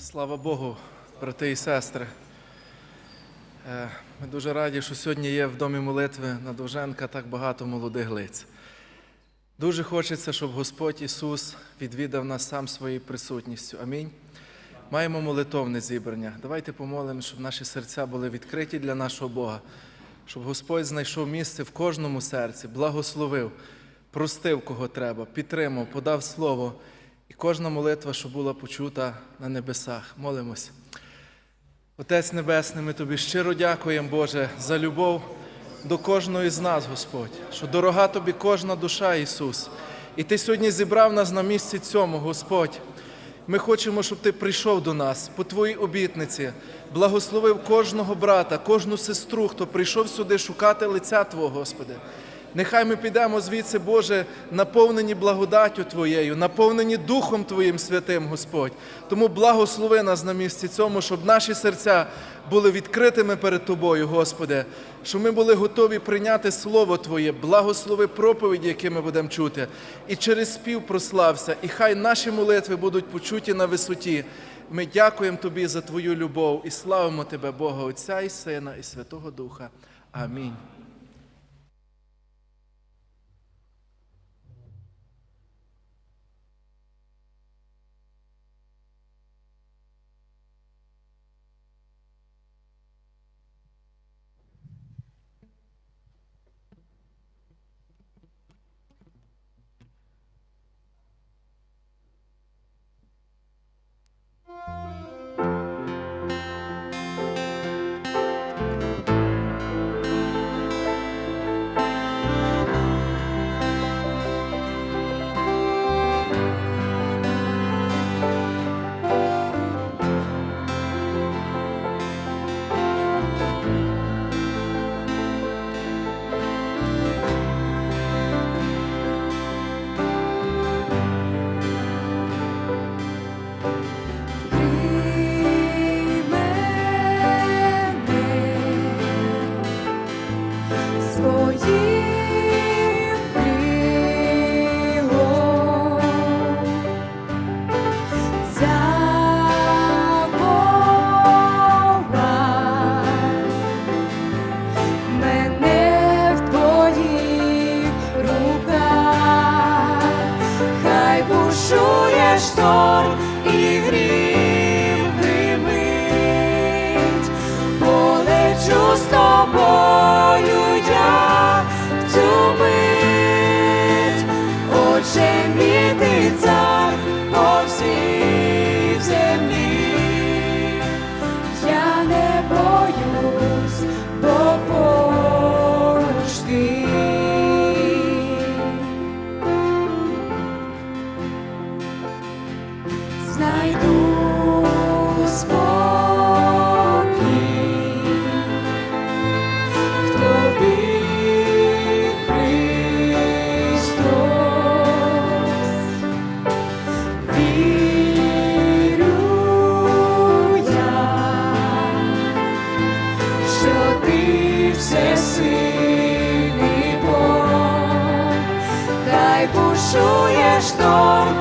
Слава Богу, брати і сестри. Е, Ми дуже раді, що сьогодні є в домі молитви на Довженка так багато молодих лиць. Дуже хочеться, щоб Господь Ісус відвідав нас сам своєю присутністю. Амінь. Маємо молитовне зібрання. Давайте помолимо, щоб наші серця були відкриті для нашого Бога, щоб Господь знайшов місце в кожному серці, благословив, простив, кого треба, підтримав, подав слово. І кожна молитва, що була почута на небесах. Молимось. Отець Небесний, ми тобі щиро дякуємо, Боже, за любов до кожної з нас, Господь, що дорога тобі кожна душа, Ісус. І Ти сьогодні зібрав нас на місці цьому, Господь. Ми хочемо, щоб Ти прийшов до нас по Твоїй обітниці, благословив кожного брата, кожну сестру, хто прийшов сюди шукати лиця Твого, Господи. Нехай ми підемо звідси, Боже, наповнені благодаттю Твоєю, наповнені Духом Твоїм святим, Господь. Тому благослови нас на місці цьому, щоб наші серця були відкритими перед Тобою, Господи, щоб ми були готові прийняти Слово Твоє, благослови проповіді, які ми будемо чути, і через спів прослався, і хай наші молитви будуть почуті на висоті. Ми дякуємо Тобі за Твою любов і славимо Тебе, Бога Отця і Сина, і Святого Духа. Амінь. Бушує шторм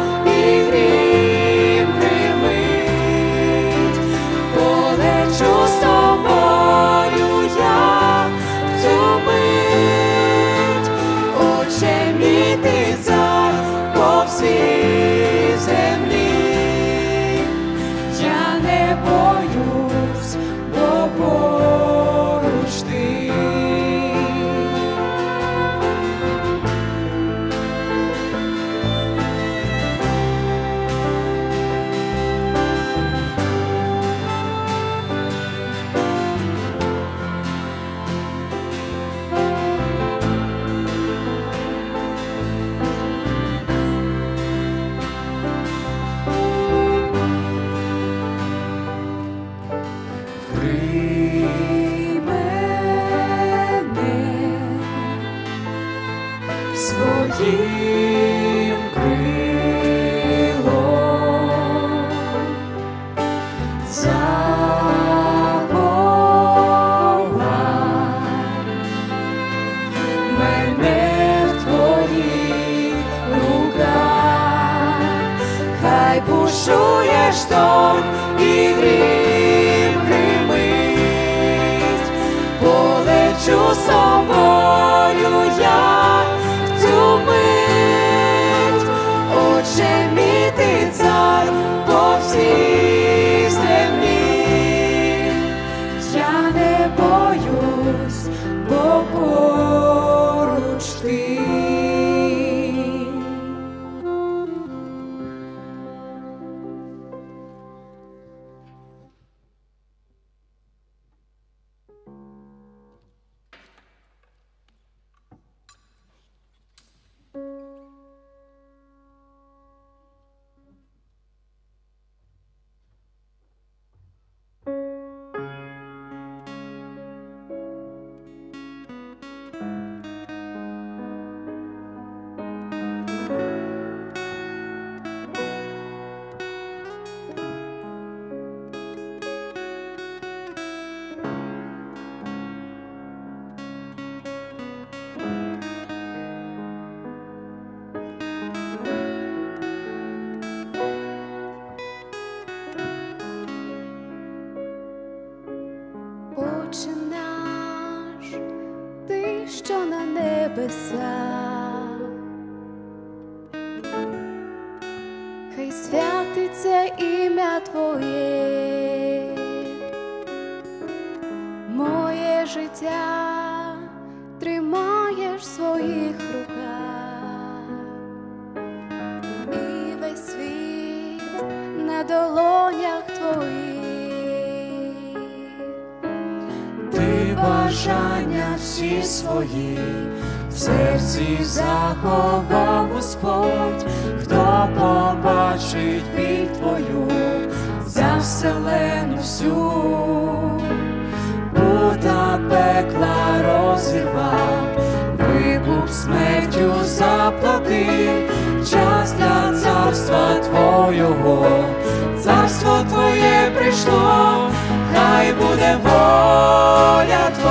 Твоїх. Що на небесах, хай святиться ім'я Твоє, моє життя тримаєш в своїх руках, і весь світ на долонях Твоїх. Бажання всі свої. В серці заховав Господь, хто побачить біль твою за вселену всю, Бута пекла розірвав, вибух смертю заплатив, час для царства Твого, царство Твоє прийшло, хай буде воля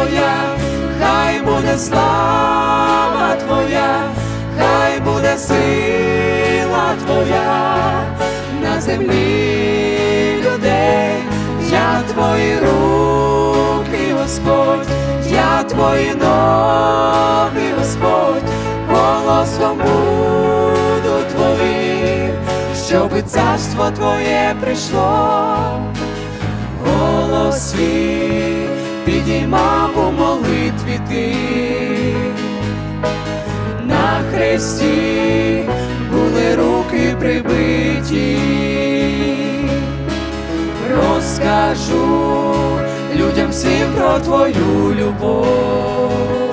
Твоя, хай буде слава Твоя, хай буде сила Твоя на землі людей, я Твої руки, Господь, я Твої ноги, Господь, голосом буду Твоїм, щоби царство Твоє прийшло. Свій підіймав у молитві ти. На хресті були руки прибиті, розкажу людям всім про твою любов.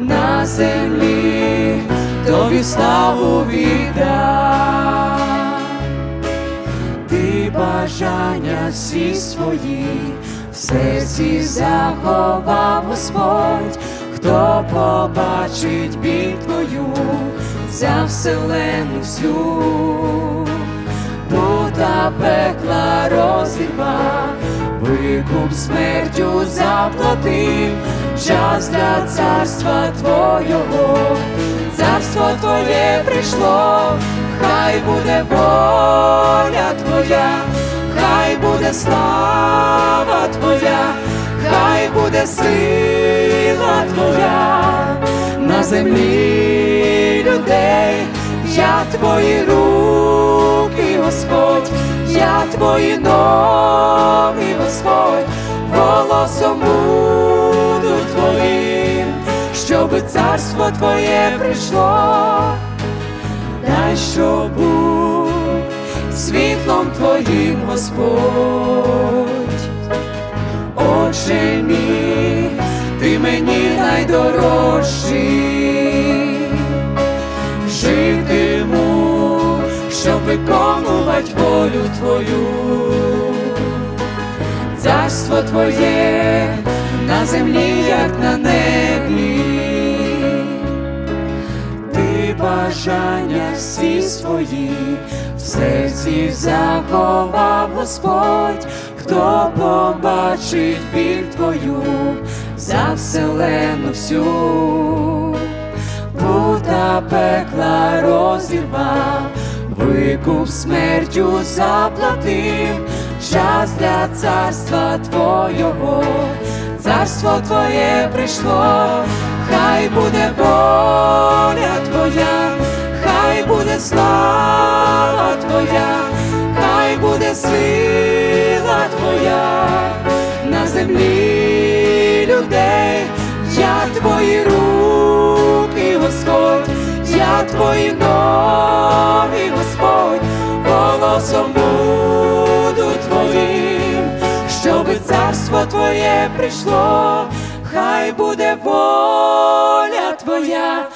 На землі тобі славу віддам. Бажання всі свої в серці заховав Господь, хто побачить біль твою за вселену всю, Бута пекла розірвав, викуп смертю заплатив, час для царства Твого, царство Твоє прийшло, хай буде воля Твоя, буде слава Твоя, хай буде сила Твоя. На землі людей, я Твої руки, Господь, я Твої ноги, Господь, голосом буду Твоїм, щоби царство Твоє прийшло. Дай, щоб був світлом Твоїм, Господь. Отче мій, ти мені найдорожчий, житиму, щоб виконувати волю Твою. Царство Твоє на землі, як на небі бажання всі свої в серці заховав Господь, хто побачить біль твою за вселену всю, Бута пекла розірвав, викуп смертю заплатив, час для царства Твого, царство Твоє прийшло, хай буде воля Твоя, слава Твоя, хай буде сила Твоя. На землі людей, я Твої руки, Господь, я Твої ноги, Господь, голосом буду Твоїм, щоби царство Твоє прийшло, хай буде воля Твоя,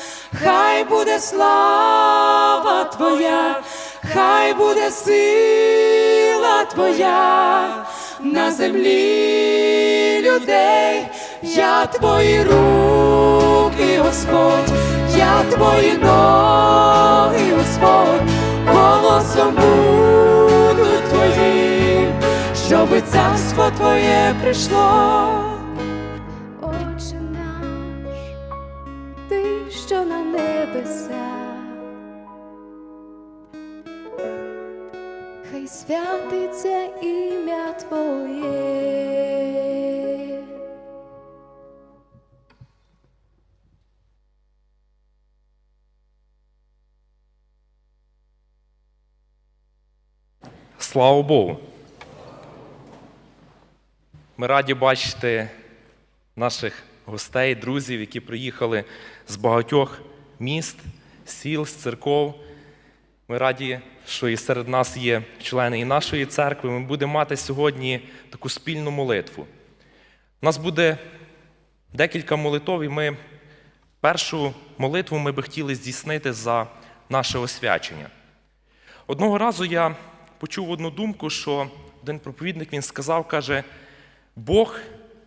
хай буде слава Твоя, хай буде сила Твоя на землі людей, я Твої руки, Господь, я Твої ноги, Господь, голосом буду Твоїм, щоби царство Твоє прийшло. Святиться ім'я Твоє. Слава Богу. Ми раді бачити наших гостей, друзів, які приїхали з багатьох міст, сіл, з церков. Ми раді, що і серед нас є члени і нашої церкви. Ми будемо мати сьогодні таку спільну молитву. У нас буде декілька молитов, і ми першу молитву ми би хотіли здійснити за наше освячення. Одного разу я почув одну думку, що один проповідник він сказав, каже, Бог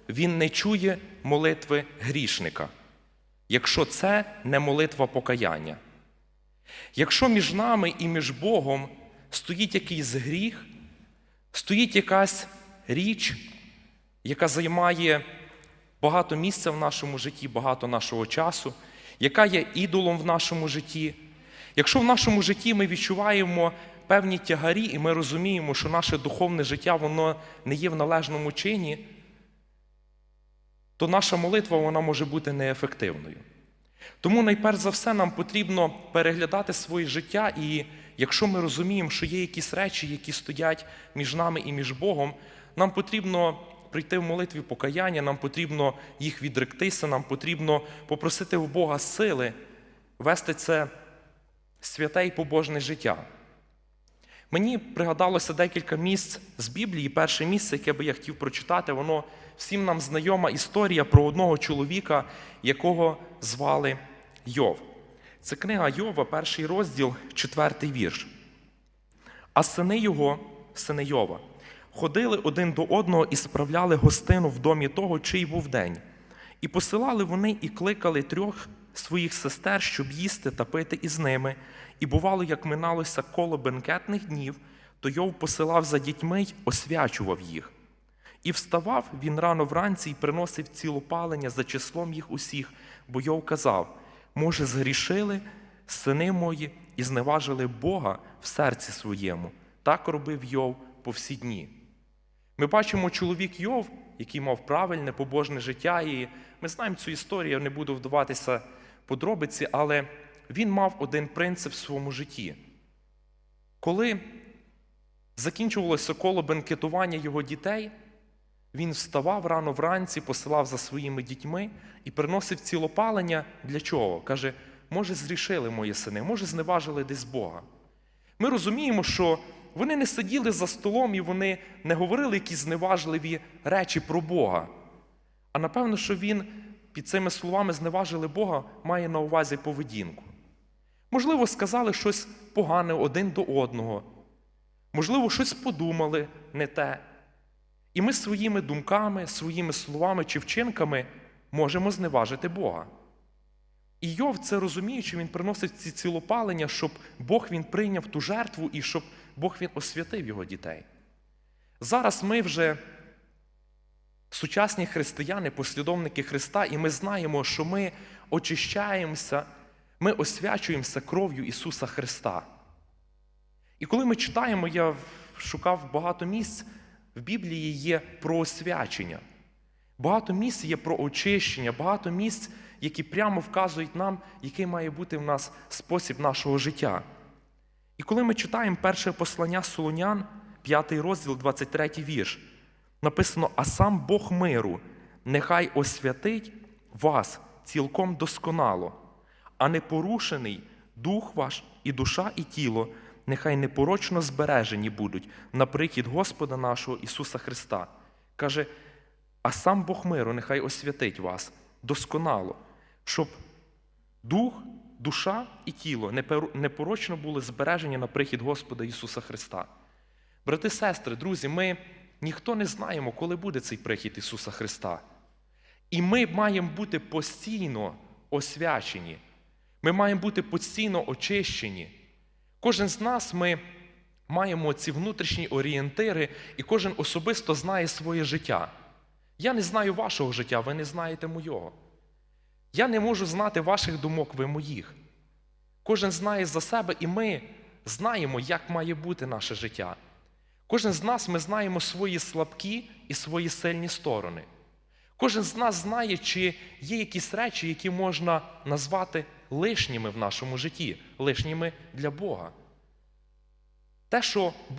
він не чує молитви грішника, якщо це не молитва покаяння. Якщо між нами і між Богом стоїть якийсь гріх, стоїть якась річ, яка займає багато місця в нашому житті, багато нашого часу, яка є ідолом в нашому житті, Якщо в нашому житті ми відчуваємо певні тягарі, і ми розуміємо, що наше духовне життя воно не є в належному чині, то наша молитва вона може бути неефективною. Тому найперш за все нам потрібно переглядати своє життя, і якщо ми розуміємо, що є якісь речі, які стоять між нами і між Богом, нам потрібно прийти в молитві покаяння, нам потрібно їх відректися, нам потрібно попросити в Бога сили вести це святе і побожне життя. Мені пригадалося декілька місць з Біблії. Перше місце, яке би я хотів прочитати, воно всім нам знайома історія про одного чоловіка, якого звали Йов. Це книга Йова, перший розділ, четвертий вірш. А сини його, сини Йова, ходили один до одного і справляли гостину в домі того, чий був день. І посилали вони і кликали трьох своїх сестер, щоб їсти та пити із ними. І бувало, як миналося коло бенкетних днів, то Йов посилав за дітьми й освячував їх. І вставав він рано вранці і приносив цілопалення за числом їх усіх, бо Йов казав: може, згрішили сини мої і зневажили Бога в серці своєму. Так робив Йов по всі дні. Ми бачимо чоловік Йов, який мав правильне побожне життя, і ми знаємо цю історію, я не буду вдаватися подробиці, але він мав один принцип в своєму житті. Коли закінчувалося коло бенкетування його дітей, він вставав рано вранці, посилав за своїми дітьми і приносив цілопалення для чого? Каже, може, зрішили мої сини, може, зневажили десь Бога. Ми розуміємо, що вони не сиділи за столом і вони не говорили якісь зневажливі речі про Бога. А напевно, що він під цими словами зневажили Бога, має на увазі поведінку. Можливо, сказали щось погане один до одного. Можливо, щось подумали не те. І ми своїми думками, своїми словами чи вчинками можемо зневажити Бога. І Йов це розуміючи, він приносив ці цілопалення, щоб Бог він прийняв ту жертву і щоб Бог він освятив його дітей. Зараз ми вже сучасні християни, послідовники Христа, і ми знаємо, що ми очищаємося, ми освячуємося кров'ю Ісуса Христа. І коли ми читаємо, я шукав багато місць, в Біблії є про освячення. Багато місць є про очищення, багато місць, які прямо вказують нам, який має бути в нас спосіб нашого життя. І коли ми читаємо перше послання Солонян, 5 розділ, 23 вірш, написано: А сам Бог миру, нехай освятить вас цілком досконало, а непорушений дух ваш і душа, і тіло, нехай непорочно збережені будуть на прихід Господа нашого Ісуса Христа. Каже, а сам Бог миру нехай освятить вас досконало, щоб дух, душа і тіло непорочно були збережені на прихід Господа Ісуса Христа. Брати, сестри, друзі, ми ніхто не знаємо, коли буде цей прихід Ісуса Христа. І ми маємо бути постійно освячені. Ми маємо бути постійно очищені. Кожен з нас ми маємо ці внутрішні орієнтири, і кожен особисто знає своє життя. Я не знаю вашого життя, ви не знаєте моєго. Я не можу знати ваших думок, ви моїх. Кожен знає за себе, і ми знаємо, як має бути наше життя. Кожен з нас ми знаємо свої слабкі і свої сильні сторони. Кожен з нас знає, чи є якісь речі, які можна назвати лишніми в нашому житті, лишніми для Бога. Те, що